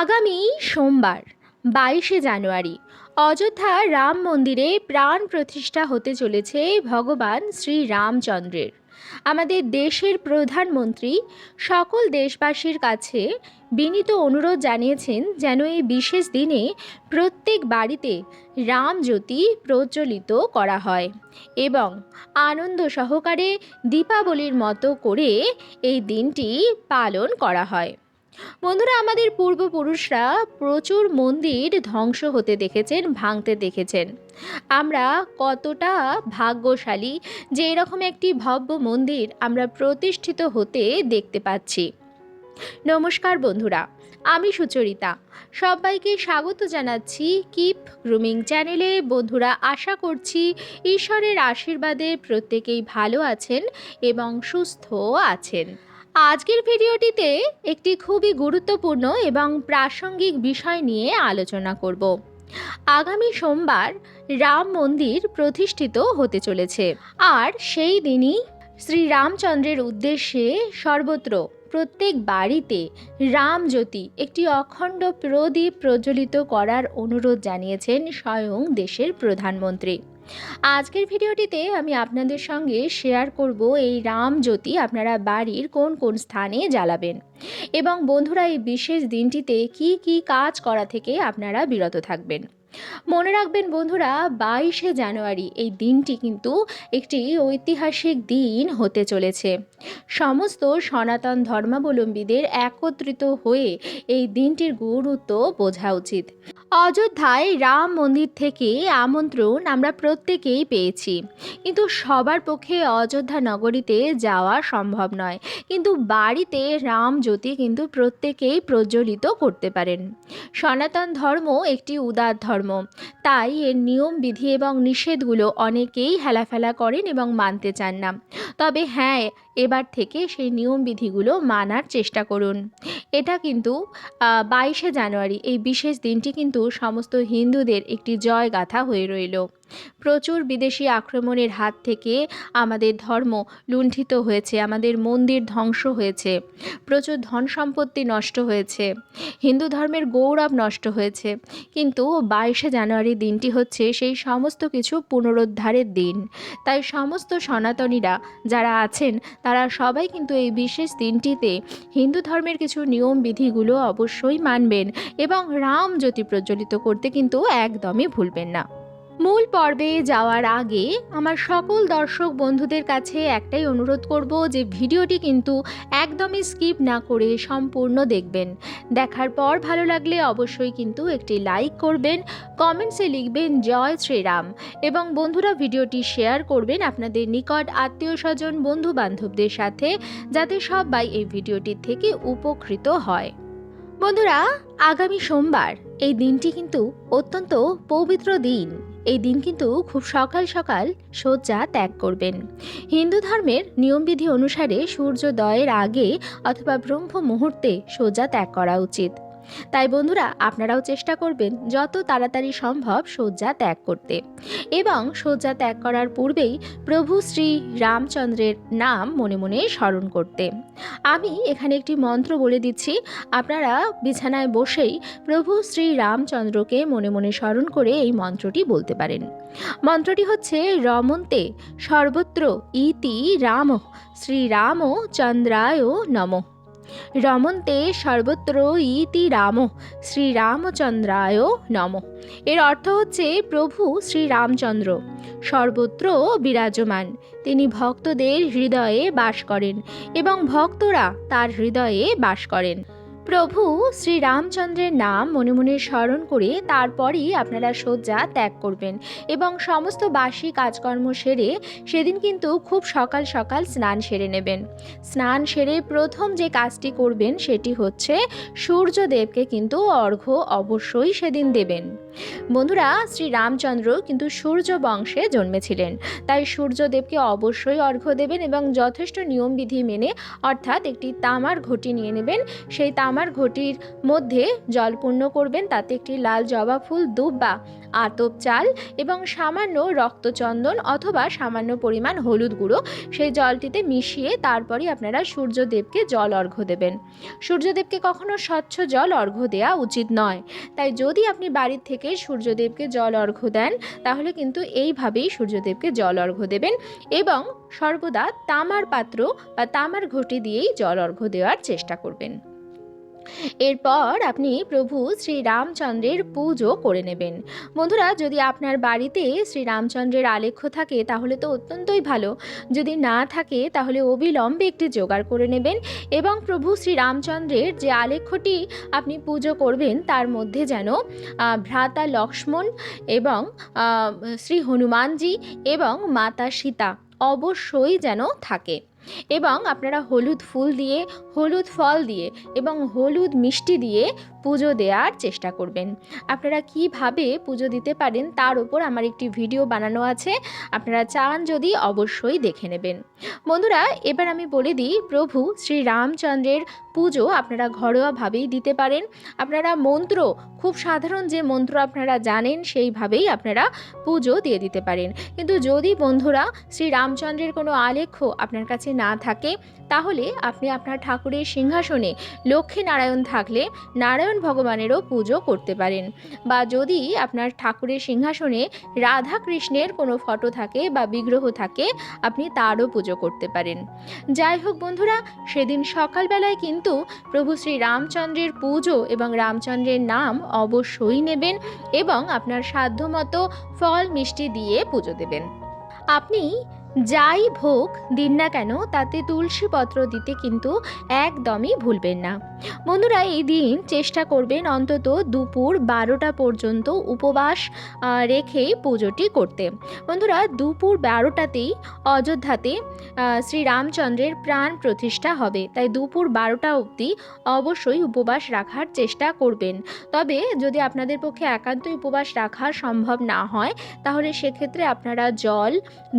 আগামী সোমবার, বাইশে জানুয়ারি, অযোধ্যা রাম মন্দিরে প্রাণ প্রতিষ্ঠা হতে চলেছে ভগবান শ্রী রামচন্দ্রের। আমাদের দেশের প্রধানমন্ত্রী সকল দেশবাসীর কাছে বিনীত অনুরোধ জানিয়েছেন যেন এই বিশেষ দিনে প্রত্যেক বাড়িতে রামজ্যোতি প্রজ্বলিত করা হয় এবং আনন্দ সহকারে দীপাবলির মতো করে এই দিনটি পালন করা হয়। বন্ধুরা, আমাদের পূর্বপুরুষরা প্রচুর মন্দির ধ্বংস হতে দেখেছেন, ভাঙতে দেখেছেন। আমরা কতটা ভাগ্যশালী যে এরকম একটি ভব্য মন্দির আমরা প্রতিষ্ঠিত হতে দেখতে পাচ্ছি। নমস্কার বন্ধুরা, আমি সুচরিতা। সবাইকে স্বাগত জানাচ্ছি কিপ গ্রুমিং চ্যানেলে। বন্ধুরা, আশা করছি ঈশ্বরের আশীর্বাদে প্রত্যেকেই ভালো আছেন এবং সুস্থ আছেন। আজকের ভিডিওটিতে একটি খুবই গুরুত্বপূর্ণ এবং প্রাসঙ্গিক বিষয় নিয়ে আলোচনা করব। আগামী সোমবার রাম মন্দির প্রতিষ্ঠিত হতে চলেছে। আর সেই দিনই শ্রী রামচন্দ্রের উদ্দেশ্যে সর্বত্র প্রত্যেক বাড়িতে রামজ্যোতি একটি অখণ্ড প্রদীপ প্রজ্বলিত করার অনুরোধ জানিয়েছেন স্বয়ং দেশের প্রধানমন্ত্রী। আজকের ভিডিওটিতে আমি আপনাদের সঙ্গে শেয়ার করব এই রামজ্যোতি আপনারা বাড়ির কোন কোন স্থানে জ্বালাবেন এবং বন্ধুরা এই বিশেষ দিনটিতে কি কি কাজ করা থেকে আপনারা বিরত থাকবেন। মনে রাখবেন বন্ধুরা, বাইশে জানুয়ারি এই দিনটি কিন্তু একটি ঐতিহাসিক দিন হতে চলেছে। সমস্ত সনাতন ধর্মাবলম্বীদের একত্রিত হয়ে এই দিনটির গুরুত্ব বোঝা উচিত। অযোধ্যায় রাম মন্দির থেকে আমন্ত্রণ আমরা প্রত্যেকেই পেয়েছি। কিন্তু সবার পক্ষে অযোধ্যা নগরীতে যাওয়া সম্ভব নয়। কিন্তু বাড়িতে রাম জ্যোতি কিন্তু প্রত্যেকেই প্রজ্বলিত করতে পারেন। সনাতন ধর্ম একটি উদার ধর্ম। তাই এর নিয়ম, বিধি এবং নিষেধগুলো অনেকেই হেলাফেলা করেন এবং মানতে চান না। তবে হ্যাঁ এবার থেকে সেই নিয়ম, বিধিগুলো মানার চেষ্টা করুন। এটা কিন্তু বাইশে জানুয়ারি, এই বিশেষ দিনটি কিন্তু সমস্ত হিন্দুদের একটি জয়গাথা হয়ে রইল। প্রচুর বিদেশি আক্রমণের হাত থেকে আমাদের ধর্ম লুণ্ঠিত হয়েছে, আমাদের মন্দির ধ্বংস হয়েছে, প্রচুর ধন সম্পত্তি নষ্ট হয়েছে, হিন্দু ধর্মের গৌরব নষ্ট হয়েছে। কিন্তু বাইশে জানুয়ারি দিনটি হচ্ছে সেই সমস্ত কিছু পুনরুদ্ধারের দিন। তাই সমস্ত সনাতনীরা যারা আছেন, তারা সবাই কিন্তু এই বিশেষ দিনটিতে হিন্দু ধর্মের কিছু নিয়ম বিধিগুলো অবশ্যই মানবেন এবং রাম জ্যোতি প্রজ্বলিত করতে কিন্তু একদমই ভুলবেন না। মূল পর্বে যাওয়ার আগে আমার সকল দর্শক বন্ধুদের কাছে একটাই অনুরোধ করব যে ভিডিওটি কিন্তু একদমই স্কিপ না করে সম্পূর্ণ দেখবেন। দেখার পর ভালো লাগলে অবশ্যই কিন্তু একটি লাইক করবেন, কমেন্টসে লিখবেন, জয় শ্রীরাম এবং বন্ধুরা ভিডিওটি শেয়ার করবেন আপনাদের নিকট আত্মীয় স্বজন বন্ধু বান্ধবদের সাথে, যাতে সবাই এই ভিডিওটি থেকে উপকৃত হয়। বন্ধুরা, আগামী সোমবার এই দিনটি কিন্তু অত্যন্ত পবিত্র দিন। এই দিন কিন্তু খুব সকাল সকাল শয্যা ত্যাগ করবেন। হিন্দু ধর্মের নিয়মবিধি অনুসারে সূর্যোদয়ের আগে অথবা ব্রহ্ম মুহূর্তে শয্যা ত্যাগ করা উচিত। তাই বন্ধুরা, আপনারাও চেষ্টা করবেন যত তাড়াতাড়ি সম্ভব শয্যা ত্যাগ করতে। এবং শয্যা ত্যাগ করার পূর্বেই প্রভু শ্রী রামচন্দ্রের নাম মনে মনে স্মরণ করতে। আমি এখানে একটি মন্ত্র বলে দিচ্ছি, আপনারা বিছানায় বসেই প্রভু শ্রী রামচন্দ্রকে মনে মনে স্মরণ করে এই মন্ত্রটি বলতে পারেন। মন্ত্রটি হচ্ছে, রমন্তে সর্বত্র ইতি রাম শ্রীরাম চন্দ্রায় নমঃ। রমন্তে সর্বত্র ইতি রাম, শ্রীরামচন্দ্রায় নম। এর অর্থ হচ্ছে, প্রভু শ্রীরামচন্দ্র, সর্বত্র বিরাজমান। তিনি ভক্তদের হৃদয়ে বাস করেন এবং ভক্তরা তার হৃদয়ে বাস করেন। প্রভু শ্রী রামচন্দ্রের নাম মনে মনে স্মরণ করে তারপরই আপনারা শয্যা ত্যাগ করবেন এবং সমস্ত বাসি কাজকর্ম সেরে সেদিন কিন্তু খুব সকাল সকাল স্নান সেরে নেবেন। স্নান সেরে প্রথম যে কাজটি করবেন সেটি হচ্ছে সূর্যদেবকে কিন্তু অর্ঘ্য অবশ্যই সেদিন দেবেন। বন্ধুরা, শ্রী রামচন্দ্র কিন্তু সূর্য বংশে জন্মেছিলেন, তাই সূর্যদেবকে অবশ্যই অর্ঘ্য দেবেন এবং যথেষ্ট নিয়মবিধি মেনে অর্থাৎ একটি তামার ঘটি নিয়ে নেবেন, সেই তামার তামার ঘটির মধ্যে জল পূর্ণ করবেন, তাতে একটি লাল জবা ফুল দুব বা আতপ চাল এবং সামান্য রক্তচন্দন অথবা সামান্য পরিমাণ হলুদ গুঁড়ো, সেই জলটিতে মিশিয়ে তারপরই আপনারা সূর্যদেবকে জল অর্ঘ্য দেবেন। সূর্যদেবকে কখনো স্বচ্ছ জল অর্ঘ্য দেওয়া উচিত নয়। তাই যদি আপনি বাড়ির থেকে সূর্যদেবকে জল অর্ঘ্য দেন, তাহলে কিন্তু এইভাবেই সূর্যদেবকে জল অর্ঘ্য দেবেন এবং সর্বদা তামার পাত্র বা তামার ঘটি দিয়েই জল অর্ঘ্য দেওয়ার চেষ্টা করবেন। এরপর আপনি প্রভু শ্রীরামচন্দ্রের পুজো করে নেবেন। বন্ধুরা, যদি আপনার বাড়িতে শ্রীরামচন্দ্রের আলেখ্য থাকে, তাহলে তো অত্যন্তই ভালো। যদি না থাকে, তাহলে অবিলম্বে একটি জোগাড় করে নেবেন এবং প্রভু শ্রীরামচন্দ্রের যে আলেখ্যটি আপনি পুজো করবেন, তার মধ্যে যেন ভ্রাতা লক্ষ্মণ এবং শ্রী হনুমানজি এবং মাতা সীতা অবশ্যই যেন থাকে। এবং আপনারা হলুদ ফুল দিয়ে, হলুদ ফল দিয়ে এবং হলুদ মিষ্টি দিয়ে পুজো দেওয়ার চেষ্টা করবেন। আপনারা কীভাবে পুজো দিতে পারেন তার উপর আমার একটি ভিডিও বানানো আছে, আপনারা চান যদি অবশ্যই দেখে নেবেন। বন্ধুরা, এবার আমি বলে দিই, প্রভু শ্রী রামচন্দ্রের পুজো আপনারা ঘরোয়াভাবেই দিতে পারেন। আপনারা মন্ত্র, খুব সাধারণ যে মন্ত্র আপনারা জানেন সেইভাবেই আপনারা পুজো দিয়ে দিতে পারেন। কিন্তু যদি বন্ধুরা শ্রী রামচন্দ্রের কোনো আলেখ্য আপনার কাছে না থাকে, তাহলে আপনি আপনার ঠাকুরের সিংহাসনে লক্ষ্মী নারায়ণ থাকলে নারায়ণ ভগবানেরও পুজো করতে পারেন। বা যদি আপনার ঠাকুরের সিংহাসনে রাধা কৃষ্ণের কোনো ফটো থাকে বা বিগ্রহ থাকে, আপনি তারও পুজো করতে পারেন। যাই হোক বন্ধুরা, সেদিন সকালবেলায় কিন্তু প্রভু শ্রী রামচন্দ্রের পুজো এবং রামচন্দ্রের নাম অবশ্যই নেবেন এবং আপনার সাধ্যমতো ফল মিষ্টি দিয়ে পুজো দেবেন। আপনি যাই ভোগ দিন না কেন, তাতে তুলসী পত্র দিতে কিন্তু একদমই ভুলবেন না। বন্ধুরা, এই দিন চেষ্টা করবেন অন্তত দুপুর বারোটা পর্যন্ত উপবাস রেখে পুজোটি করতে। বন্ধুরা, দুপুর বারোটাতেই অযোধ্যাতে শ্রীরামচন্দ্রের প্রাণ প্রতিষ্ঠা হবে। তাই দুপুর বারোটা অবধি অবশ্যই উপবাস রাখার চেষ্টা করবেন। তবে যদি আপনাদের পক্ষে একান্তই উপবাস রাখা সম্ভব না হয়, তাহলে সেক্ষেত্রে আপনারা জল,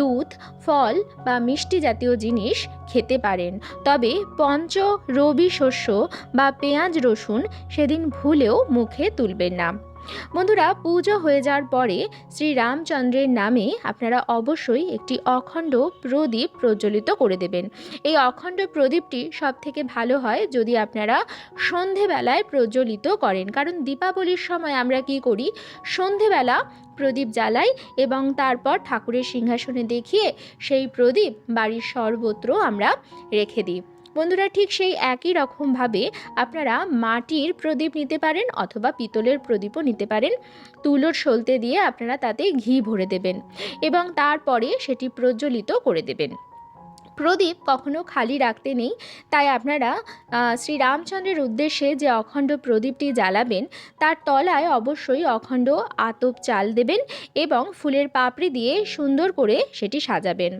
দুধ ফল বা মিষ্টি জাতীয় জিনিস খেতে পারেন। তবে পঞ্চ, রবি শস্য বা পেঁয়াজ রসুন সেদিন ভুলেও মুখে তুলবেন না। বন্ধুরা, পুজো হয়ে যাওয়ার পরে শ্রী রামচন্দ্রের নামে আপনারা অবশ্যই একটি অখণ্ড প্রদীপ প্রজ্বলিত করে দেবেন। এই অখণ্ড প্রদীপটি সব থেকে ভালো হয় যদি আপনারা সন্ধেবেলায় প্রজ্বলিত করেন। কারণ দীপাবলির সময় আমরা কি করি? সন্ধেবেলা প্রদীপ জ্বালাই এবং তারপর ঠাকুরের সিংহাসনে দেখিয়ে সেই প্রদীপ বাড়ির সর্বত্র আমরা রেখে দিই। বন্ধুরা ঠিক সেই একই রকমভাবে আপনারা মাটির প্রদীপ নিতে পারেন অথবা পিতলের প্রদীপও নিতে পারেন। তুলোর সলতে দিয়ে আপনারা তাতে ঘি ভরে দেবেন এবং তারপরে সেটি প্রজ্বলিত করে দেবেন। প্রদীপ কখনো খালি রাখতে নেই। তাই আপনারা শ্রী রামচন্দ্রের উদ্দেশ্যে যে অখণ্ড প্রদীপটি জ্বালাবেন, তার তলায় অবশ্যই অখণ্ড আতপ চাল দেবেন এবং ফুলের পাপড়ি দিয়ে সুন্দর করে সেটি সাজাবেন।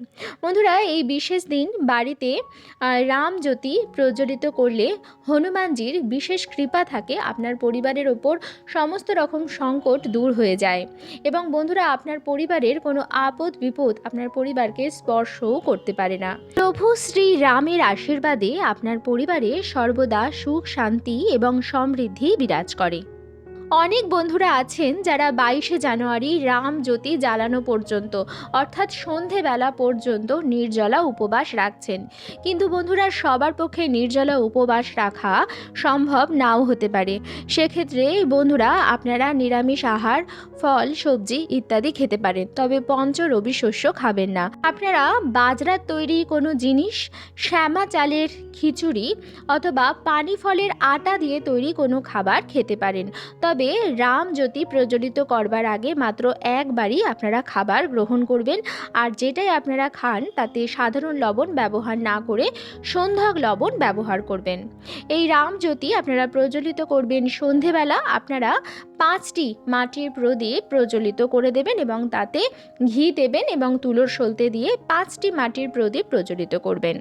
বন্ধুরা, এই বিশেষ দিন বাড়িতে রামজ্যোতি প্রজ্বলিত করলে হনুমানজির বিশেষ কৃপা থাকে আপনার পরিবারের ওপর, সমস্ত রকম সংকট দূর হয়ে যায়। এবং বন্ধুরা, আপনার পরিবারের কোনো আপদ বিপদ আপনার পরিবারকে স্পর্শও করতে পারে না। প্রভু শ্রী রামের আশীর্বাদে আপনার পরিবারে সর্বদা সুখ শান্তি এবং সমৃদ্ধি বিরাজ করে। অনেক বন্ধুরা আছেন যারা বাইশে জানুয়ারি রাম জ্যোতি জ্বালানো পর্যন্ত, অর্থাৎ সন্ধেবেলা পর্যন্ত নির্জলা উপবাস রাখছেন। কিন্তু বন্ধুরা, সবার পক্ষে নির্জলা উপবাস রাখা সম্ভব নাও হতে পারে। সেক্ষেত্রে বন্ধুরা, আপনারা নিরামিষ আহার, ফল, সবজি ইত্যাদি খেতে পারেন, তবে পঞ্চ রবি শস্য খাবেন না। আপনারা বাজরার তৈরি কোনো জিনিস, শ্যামা চালের খিচুড়ি অথবা পানি ফলের আটা দিয়ে তৈরি কোনো খাবার খেতে পারেন। তবে রামজ্যোতি প্রজ্বলিত করবার আগে মাত্র একবারই আপনারা খাবার গ্রহণ করবেন। আর যেটাই আপনারা খান, তাতে সাধারণ লবণ ব্যবহার না করে সন্ধ্যাক লবণ ব্যবহার করবেন। এই রামজ্যোতি আপনারা প্রজ্বলিত করবেন সন্ধেবেলা। আপনারা পাঁচটি মাটির প্রদীপ প্রজ্বলিত করে দেবেন এবং তাতে ঘি দেবেন এবং তুলোর সলতে দিয়ে পাঁচটি মাটির প্রদীপ প্রজ্বলিত করবেন।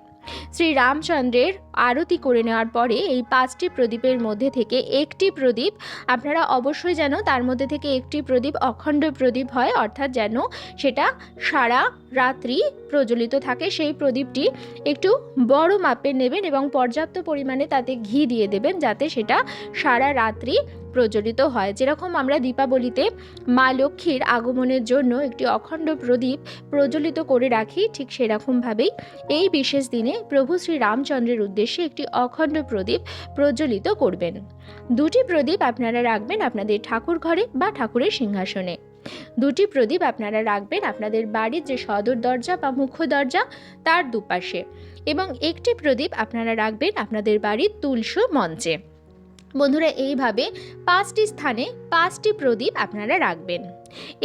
শ্রী রামচন্দ্রের আরতি করে নেওয়ার পরে এই পাঁচটি প্রদীপের মধ্যে থেকে একটি প্রদীপ, আপনারা অবশ্যই যেন তার মধ্যে থেকে একটি প্রদীপ, অখণ্ড প্রদীপ হয়, অর্থাৎ যেন সেটা সারা রাত্রি প্রজ্বলিত থাকে। সেই প্রদীপটি একটু বড় মাপের নেবেন এবং পর্যাপ্ত পরিমাণে তাতে ঘি দিয়ে দেবেন, যাতে সেটা সারা রাত্রি প্রজ্বলিত হয়। যেরকম আমরা দীপাবলিতে মা লক্ষ্মীর আগমনের জন্য একটি অখণ্ড প্রদীপ প্রজ্বলিত করে রাখি, ঠিক সেরকমভাবেই এই বিশেষ দিনে প্রভু শ্রী রামচন্দ্রের উদ্দেশ্যে একটি অখণ্ড প্রদীপ প্রজ্বলিত করবেন। দুটি প্রদীপ আপনারা রাখবেন আপনাদের ঠাকুর ঘরে বা ঠাকুরের সিংহাসনে। দুটি প্রদীপ আপনারা রাখবেন আপনাদের বাড়ির যে সদর দরজা বা মুখ্য দরজা, তার দুপাশে। এবং একটি প্রদীপ আপনারা রাখবেন আপনাদের বাড়ির তুলসী মঞ্চে। বন্ধুরা, এইভাবে পাঁচটি স্থানে পাঁচটি প্রদীপ আপনারা রাখবেন।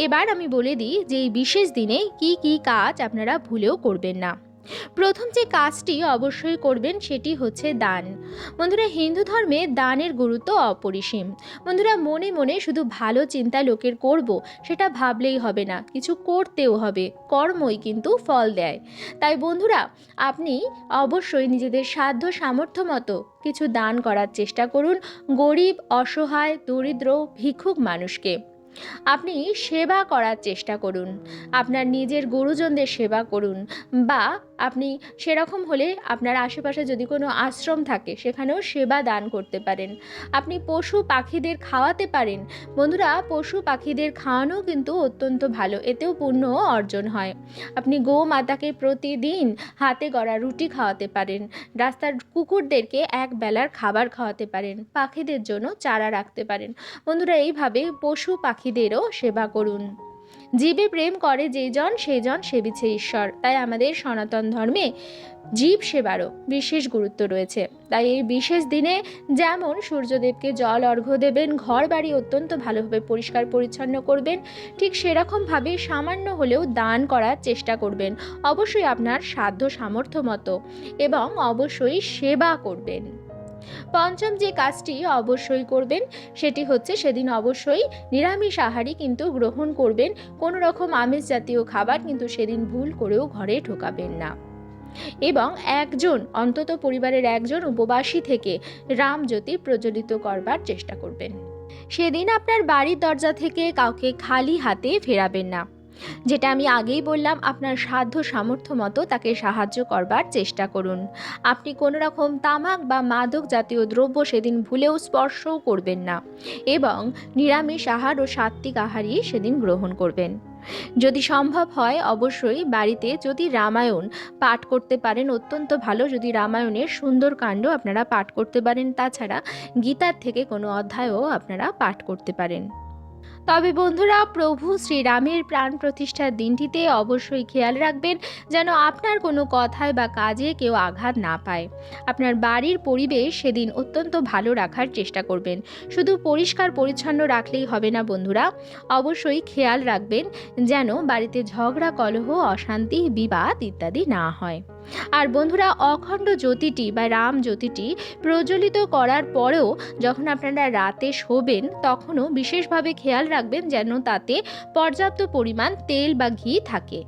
এবার আমি বলে দিই যে এই বিশেষ দিনে কি কি কাজ আপনারা ভুলেও করবেন না। প্রথম যে কাজটি অবশ্যই করবেন সেটি হচ্ছে দান। বন্ধুরা, হিন্দু ধর্মে দানের গুরুত্ব অপরিসীম। বন্ধুরা, মনে মনে শুধু ভালো চিন্তা লোকের করব, সেটা ভাবলেই হবে না। কিছু করতেও হবে, কর্মই কিন্তু ফল দেয়। তাই বন্ধুরা, আপনি অবশ্যই নিজেদের সাধ্য সামর্থ্য মতো কিছু দান করার চেষ্টা করুন গরিব, অসহায়, দরিদ্র, ভিক্ষুক মানুষকে। আপনি সেবা করার চেষ্টা করুন। আপনার নিজের গুরুজনদের সেবা করুন বা আপনি সেরকম হলে আপনার আশেপাশে যদি কোনো আশ্রম থাকে সেখানেও সেবা দান করতে পারেন। আপনি পশু পাখিদের খাওয়াতে পারেন। বন্ধুরা, পশু পাখিদের খাওয়ানো কিন্তু অত্যন্ত ভালো, এতেও পুণ্য অর্জন হয়। আপনি গো মাতাকে প্রতিদিন হাতে গড়া রুটি খাওয়াতে পারেন। রাস্তার কুকুরদেরকে এক বেলার খাবার খাওয়াতে পারেন। পাখিদের জন্য চারা রাখতে পারেন। বন্ধুরা, এইভাবে পশু পাখিদেরও সেবা করুন। জীবে প্রেম করে যেজন সেজন সেবিছে ঈশ্বর। তাই আমাদের সনাতন ধর্মে জীব সেবারও বিশেষ গুরুত্ব রয়েছে। তাই এই বিশেষ দিনে যেমন সূর্যদেবকে জল, অর্ঘ্য দেবেন ঘর বাড়ি অত্যন্ত ভালোভাবে পরিষ্কার পরিচ্ছন্ন করবেন, ঠিক সেরকমভাবে সামান্য হলেও দান করার চেষ্টা করবেন। অবশ্যই আপনার সাধ্য সামর্থ্য মতো এবং অবশ্যই সেবা করবেন। পঞ্চম যে কাজটি অবশ্যই করবেন, সেটি হচ্ছে সেদিন অবশ্যই নিরামিষ আহারই কিন্তু গ্রহণ করবেন। কোনো রকম আমিষ জাতীয় খাবার কিন্তু সেদিন ভুল করেও ঘরে ঢোকাবেন না। এবং একজন, অন্তত পরিবারের একজন উপবাসী থেকে রামজ্যোতি প্রজ্বলিত করবার চেষ্টা করবেন। সেদিন আপনার বাড়ির দরজা থেকে কাউকে খালি হাতে ফেরাবেন না। যেটা আমি আগেই বললাম, আপনার সাধ্য সামর্থ্য মতো তাকে সাহায্য করবার চেষ্টা করুন। আপনি কোনো রকম তামাক বা মাদক জাতীয় দ্রব্য সেদিন ভুলেও স্পর্শও করবেন না এবং নিরামিষ আহার ও সাত্বিক আহারই সেদিন গ্রহণ করবেন। যদি সম্ভব হয়, অবশ্যই বাড়িতে যদি রামায়ণ পাঠ করতে পারেন, অত্যন্ত ভালো। যদি রামায়ণের সুন্দর কাণ্ড আপনারা পাঠ করতে পারেন, তাছাড়া গীতার থেকে কোনো অধ্যায়ও আপনারা পাঠ করতে পারেন। তবে বন্ধুরা, প্রভু শ্রীরামের প্রাণ প্রতিষ্ঠার দিনটিতে অবশ্যই খেয়াল রাখবেন যেন আপনার কোনো কথায় বা কাজে কেউ আঘাত না পায়। আপনার বাড়ির পরিবেশ সেদিন অত্যন্ত ভালো রাখার চেষ্টা করবেন। শুধু পরিষ্কার পরিচ্ছন্ন রাখলেই হবে না বন্ধুরা, অবশ্যই খেয়াল রাখবেন যেন বাড়িতে ঝগড়া, কলহ, অশান্তি, বিবাদ ইত্যাদি না হয়। আর বন্ধুরা, অখণ্ড জ্যোতিটি বা রাম জ্যোতিটি প্রজ্বলিত করার পরেও যখন আপনারা রাতে শোবেন, তখনও বিশেষভাবে খেয়াল রাখবেন যেন তাতে পর্যাপ্ত পরিমাণ তেল বা ঘি থাকে।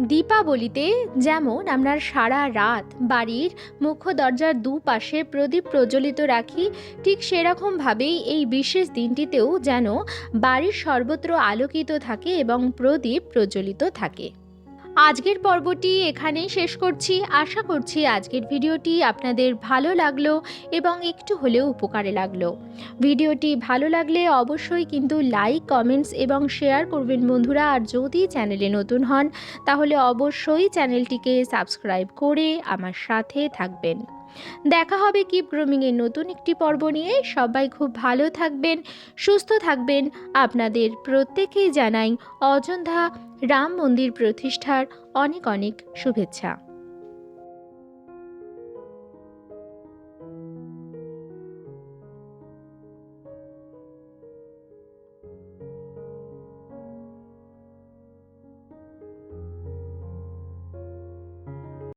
দীপাবলিতে যেমন আমরা সারা রাত বাড়ির মুখ্য দরজার দুপাশে প্রদীপ প্রজ্বলিত রাখি, ঠিক সেরকমভাবেই এই বিশেষ দিনটিতেও যেন বাড়ির সর্বত্র আলোকিত থাকে এবং প্রদীপ প্রজ্বলিত থাকে। আজকের পর্বটি এখানেই শেষ করছি। আশা করছি আজকের ভিডিওটি আপনাদের ভালো লাগল এবং একটু হলেও উপকারে লাগল। ভিডিওটি ভালো লাগলে অবশ্যই কিন্তু লাইক, কমেন্টস এবং শেয়ার করবেন বন্ধুরা। আর যদি চ্যানেলে নতুন হন, তাহলে অবশ্যই চ্যানেলটিকে সাবস্ক্রাইব করে আমার সাথে থাকবেন। দেখা হবে কিপ গ্রুমিংয়ের নতুন একটি পর্ব নিয়ে। সবাই খুব ভালো থাকবেন, সুস্থ থাকবেন। আপনাদের প্রত্যেকেই জানাই অযোধ্যা রাম মন্দির প্রতিষ্ঠার অনেক অনেক শুভেচ্ছা।